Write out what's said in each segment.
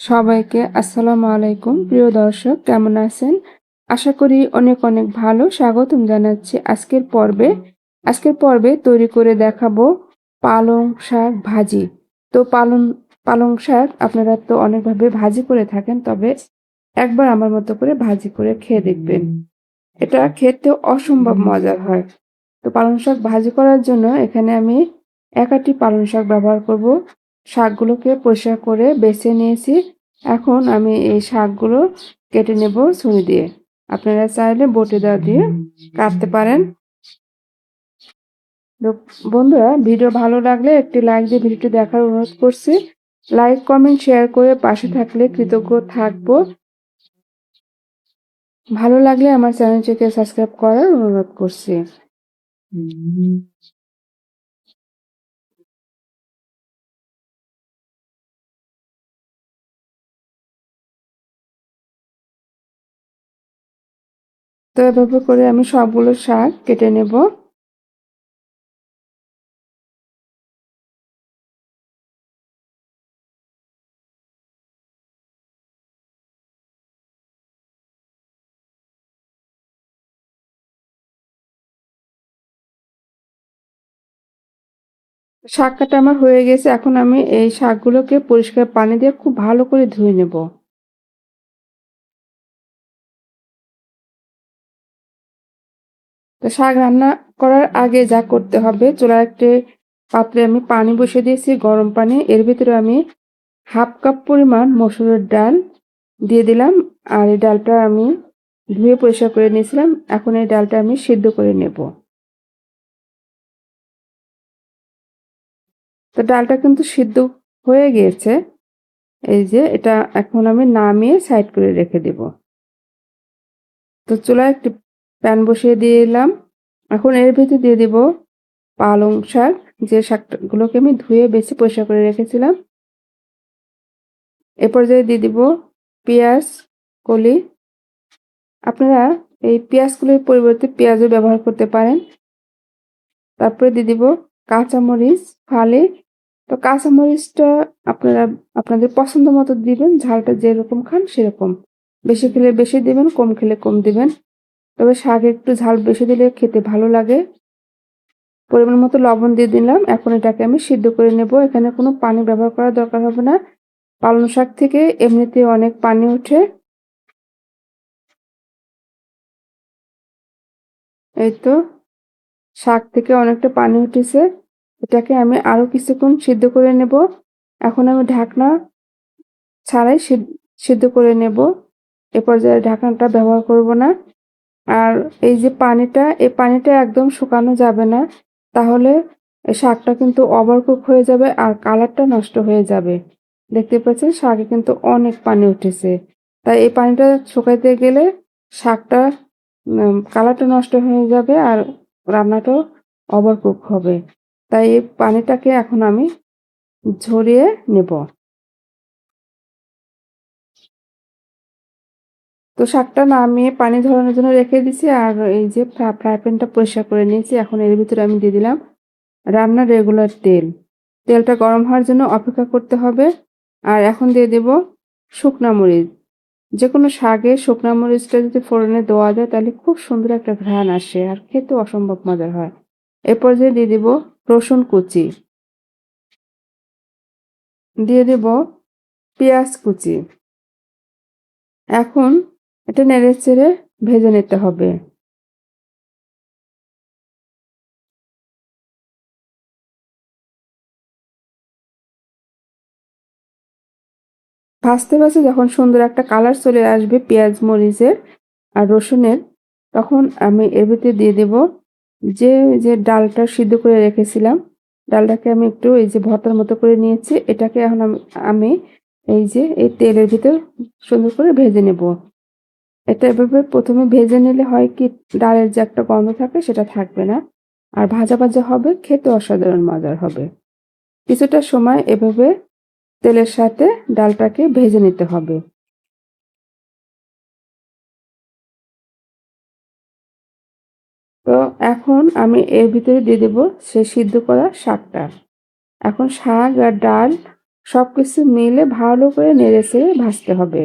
সবাইকে আসসালামু আলাইকুম। প্রিয় দর্শক, কেমন আছেন? আশা করি অনেক অনেক ভালো। স্বাগতম জানাচ্ছি আজকের পর্বে। আজকের পর্বে তৈরি করে দেখাবো পালং শাক ভাজি। তো পালং পালং শাক আপনারা তো অনেকভাবে ভাজি করে থাকেন, তবে একবার আমার মতো করে ভাজি করে খেয়ে দেখবেন। এটা খেতে অসম্ভব মজার হয়। তো পালং শাক ভাজি করার জন্য এখানে আমি একাটি পালং শাক ব্যবহার করব। শাকগুলোকে পরিষ্কার করে বেছে নিয়েছি। এখন আমি এই শাকগুলো কেটে নেব ছুরি দিয়ে। আপনারা চাইলে বটে দেওয়া দিয়ে কাটতে পারেন। বন্ধুরা, ভিডিও ভালো লাগলে একটি লাইক দিয়ে ভিডিওটি দেখার অনুরোধ করছি। লাইক, কমেন্ট, শেয়ার করে পাশে থাকলে কৃতজ্ঞ থাকব। ভালো লাগলে আমার চ্যানেলটিকে সাবস্ক্রাইব করার অনুরোধ করছি। তো এভাবে করে আমি সবগুলো শাক কেটে নেব। শাক কাটা আমার হয়ে গেছে। এখন আমি এই শাকগুলোকে পরিষ্কার পানি দিয়ে খুব ভালো করে ধুয়ে নেব। তো শাক রান্না করার আগে যা করতে হবে, চুলার একটি পাত্রে আমি পানি বসিয়ে দিয়েছি, গরম পানি। এর ভিতরে আমি হাফ কাপ পরিমাণ মসুরের ডাল দিয়ে দিলাম। আর এই ডালটা আমি ধুয়ে পরিষ্কার করে নিয়েছিলাম। এখন এই ডালটা আমি সিদ্ধ করে নেব। তো ডালটা কিন্তু সিদ্ধ হয়ে গিয়েছে। এই যে এটা এখন আমি নামিয়ে সাইড করে রেখে দেব। তো চুলায় একটি প্যান বসিয়ে দিয়ে দিলাম এখন এর ভিতরে দিয়ে দিব পালং শাক, যে শাকগুলোকে আমি ধুয়ে বেশি পরিষ্কার করে রেখেছিলাম। এ পর্যায়ে দিয়ে দিব পেঁয়াজ, কলি। আপনারা এই পেঁয়াজগুলির পরিবর্তে পেঁয়াজও ব্যবহার করতে পারেন। তারপরে দিয়ে দিব কাঁচামরিচ, ফালে। তো কাঁচামরিচটা আপনারা আপনাদের পছন্দ মতো দিবেন, ঝালটা যেরকম খান সেরকম। বেশি খেলে বেশি দিবেন, কম খেলে কম দিবেন। তবে শাকে একটু ঝাল বেশি দিলে খেতে ভালো লাগে। পরিমাণ মতো লবণ দিয়ে দিলাম। এখন এটাকে আমি সিদ্ধ করে নেব। এখানে কোনো পানি ব্যবহার করার দরকার হবে না। পালং শাক থেকে এমনিতে অনেক পানি ওঠে। এই তো শাক থেকে অনেকটা পানি উঠেছে। এটাকে আমি আরও কিছুক্ষণ সিদ্ধ করে নেব। এখন আমি ঢাকনা ছাড়াই সিদ্ধ করে নেব। এ পর্যায়ে ঢাকনাটা ব্যবহার করব না। আর এই যে পানিটা, এই পানিটা একদম শুকানো যাবে না। তাহলে শাকটা কিন্তু ওভারকুক হয়ে যাবে আর কালারটা নষ্ট হয়ে যাবে। দেখতে পাচ্ছেন, শাকে কিন্তু অনেক পানি উঠেছে। তাই এই পানিটা শুকাইতে গেলে শাকটা কালারটা নষ্ট হয়ে যাবে আর রান্নাটাও ওভারকুক হবে। তাই এই পানিটাকে এখন আমি ঝরিয়ে নেব। তো শাকটা নামিয়ে পানি ধরানোর জন্য রেখে দিছি, আর এই যে ফ্রাই প্যানটা পরিষ্কার করে নিয়েছি। এখন এর ভিতরে আমি দিয়ে দিলাম রান্নার রেগুলার তেল। তেলটা গরম হওয়ার জন্য অপেক্ষা করতে হবে, আর এখন দিয়ে দেব শুকনা মরিচ। যে কোনো শাকে শুকনা মরিচটা যদি ফোড়নে দেওয়া যায়, তাহলে খুব সুন্দর একটা ঘ্রাণ আসে, আর খেতে অসম্ভব মজার হয়। এরপর যে দিয়ে দিব রসুন কুচি। দিয়ে দেব পেঁয়াজ কুচি। এখন এটা নেড়ে চেড়ে ভেজে নিতে হবে। ভাজতে ভাজতে যখন সুন্দর একটা কালার চলে আসবে পেঁয়াজ, মরিচের আর রসুনের, তখন আমি এর ভিতরে দিয়ে দেব যে যে ডালটা সিদ্ধ করে রেখেছিলাম। ডালটাকে আমি একটু এই যে ভর্তার মতো করে নিয়েছি, এটাকে এখন আমি এই যে এই তেলের ভিতর সুন্দর করে ভেজে নেব। এটা এভাবে প্রথমে ভেজে নিলে হয় কি, ডালের যে একটা গন্ধ থাকে সেটা থাকবে না। আর ভাজা ভাজা হবে, খেতে অসাধারণ মজার হবে। কিছুটা সময় এভাবে তেলের সাথে ডালটাকে ভেজে নিতে হবে। তো এখন আমি এর ভিতরে দিয়ে দেবো সে সিদ্ধ করা শাকটা। এখন শাক আর ডাল সবকিছু মিলে ভালো করে নেড়ে চেড়ে ভাজতে হবে।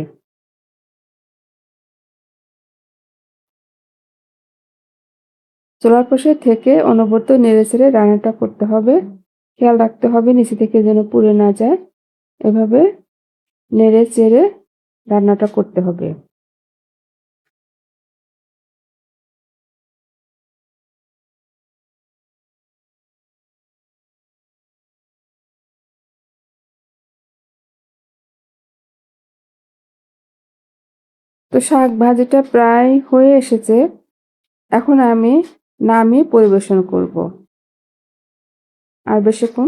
চুলার পাশে থেকে অনবরত নেড়ে চেড়ে রান্নাটা করতে হবে। খেয়াল রাখতে হবে নিচে থেকে যেন পুড়ে না যায়। এভাবে নেড়ে চেড়ে রান্নাটা করতে হবে। তো শাক ভাজিটা প্রায় হয়ে এসেছে। এখন আমি নামিয়ে পরিবেশন করব। আর বেশিক্ষণ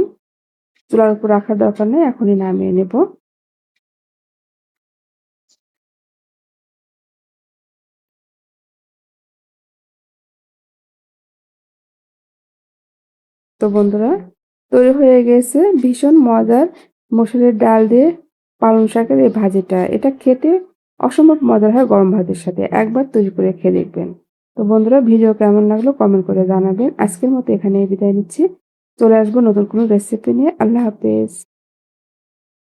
চুলার উপর রাখার দরকার নেই, এখনই নামিয়ে নেব। তো বন্ধুরা, তৈরি হয়ে গেছে ভীষণ মজার মসুরের ডাল দিয়ে পালং শাকের এই ভাজিটা। এটা খেতে অসম্ভব মজার হয় গরম ভাতের সাথে। একবার তৈরি করে খেয়ে দেখবেন। তো বন্ধুরা ভিডিও কেমন লাগল কমেন্ট করে জানাবেন। আজকের মতো এখানে বিদায় নিচ্ছি। চলে আসব নতুন কোনো রেসিপি নিয়ে। আল্লাহ হাফেজ।